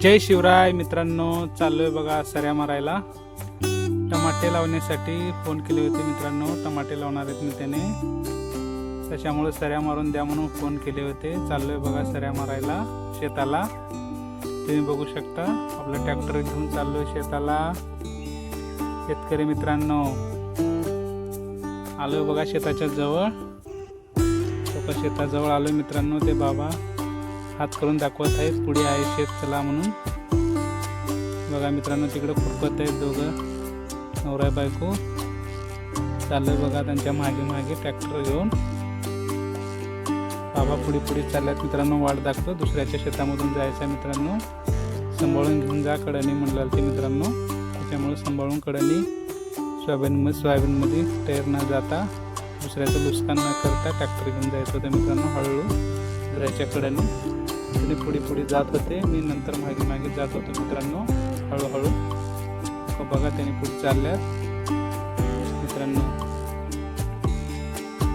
जय शिवराय मित्रांनो चाललोय बघा सऱ्या मारायला. टमाटे लावण्यासाठी फोन केले होते मित्रांनो टमाटे लावणार आहेत मी त्याने. त्याच्यामुळे सऱ्या मारून द्या म्हणून फोन केले होते. चाललोय बघा सऱ्या मारायला शेताला. तुम्ही बघू शकता आपलं ट्रॅक्टर घेऊन चाललोय शेताला. शेतकरी मित्रांनो आलोय बघा शेताच्या जवळ. लोक शेताजवळ आलोय मित्रांनो ते बाबा. हात करून दाखवत आहे पुढे आहे शेत चला म्हणून. बघा मित्रांनो तिकडं खुरपत आहेत दोघं. नवरा बायको. चाललंय बघा त्यांच्या मागे मागे ट्रॅक्टर घेऊन. बाबा पुढे पुढे चालल्यात. मित्रांनो वाट दाखवतो. दुसऱ्याच्या शेतामधून जायचं मित्रांनो. सांभाळून घेऊन जा कडाने म्हणलं ते मित्रांनो. त्याच्यामुळे सांभाळून कडाने सोयाबीन सोयाबीनमध्ये टायर न जाता दुसऱ्याचं नुकसान न करता ट्रॅक्टर घेऊन जायचं होतं मित्रांनो हळूहळू. दुसऱ्याच्या कडाने त्याने पुढे पुढे जात होते. मी नंतर मागे मागे जात होतो मित्रांनो. हळूहळू. हो, बघा त्याने पुढे चालल्यात. मित्रांनो.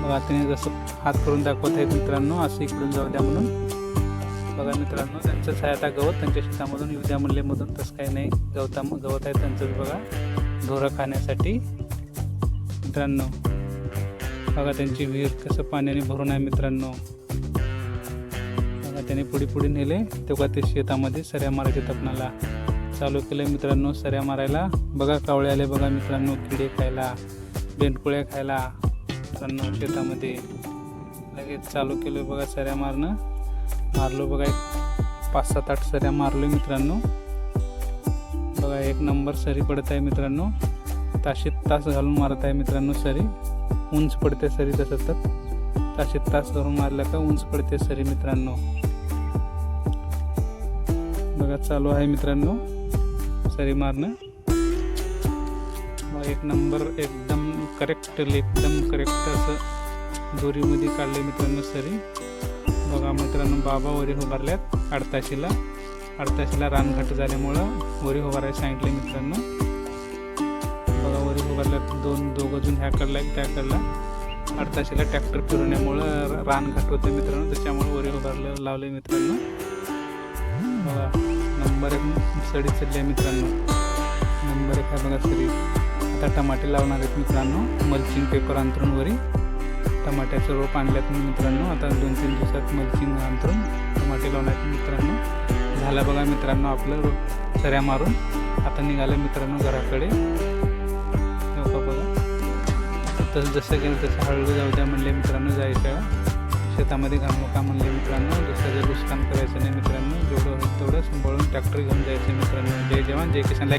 बघा त्याने जसं हात करून दाखवत आहेत मित्रांनो असं इकडून जाऊ द्या म्हणून. बघा मित्रांनो त्यांचंच आहे आता गवत त्यांच्या शेतामधून येऊ द्या म्हणलेमधून तसं काही नाही. गवता गवत आहे त्यांचंच बघा. ढोरं खाण्यासाठी. मित्रांनो. बघा त्यांची विहीर कसं पाण्याने भरून आहे मित्रांनो. त्याने पुढे पुढे नेले. तेव्हा ते शेतामध्ये सऱ्या मारायचे तपणाला चालू केलं. मित्रांनो सऱ्या मारायला. बघा कावळे आले बघा मित्रांनो किडे खायला बेंडकुळ्या खायला. मित्रांनो शेतामध्ये लगेच चालू केलं बघा सऱ्या मारणं. मारलो बघा एक पाच सात आठ सऱ्या मारलो मित्रांनो. बघा एक नंबर सरी पडत आहे मित्रांनो. ताशीत तास घालून मारत आहे मित्रांनो सरी. उंच पडते सरी तसं तर. ताशीत तास घालून मारलं का उंच पडते सरी मित्रांनो. बघा चालू आहे मित्रांनो. सरी मारणं. मग एक नंबर एकदम करेक्ट एकदम करेक्ट असं दोरीमध्ये काढले मित्रांनो सरी. बघा मित्रांनो बाबा वरी उभारल्यात अडताशीला. अडताशीला रानघाट झाल्यामुळं वरी उभारायला सांगितले मित्रांनो. बघा वरी उभारल्यात दोन दोघं अजून ह्या कडला एक त्या कडला. अडताशीला ट्रॅक्टर फिरवण्यामुळं रानघाट होते मित्रांनो त्याच्यामुळे वरी उभारलं लावले मित्रांनो. बघा नंबर एक सडी चढली आहे मित्रांनो. नंबर एक आहे बघा सरी आता टमाटे लावणार आहेत मित्रांनो मल्चिंग पेपर अंतरून वरी. टमाट्याचं रोप आणल्यात मित्रांनो आता दोन तीन दिवसात मल्चिंग अंतरून टमाटे लावणार आहेत मित्रांनो. झालं बघा मित्रांनो आपलं रोप सऱ्या मारून. आता निघालं मित्रांनो घराकडे. हो बघा तसं जसं गेलं तसं हळूहळू जाऊ द्या म्हणले मित्रांनो जायचं शेतामध्ये घालू नका म्हणले मित्रांनो दुसऱ्याचं नुकसान करायचं नाही. ट्रॅक्टर घेऊन जायचं मित्रांनो. जय जवान जय किसान.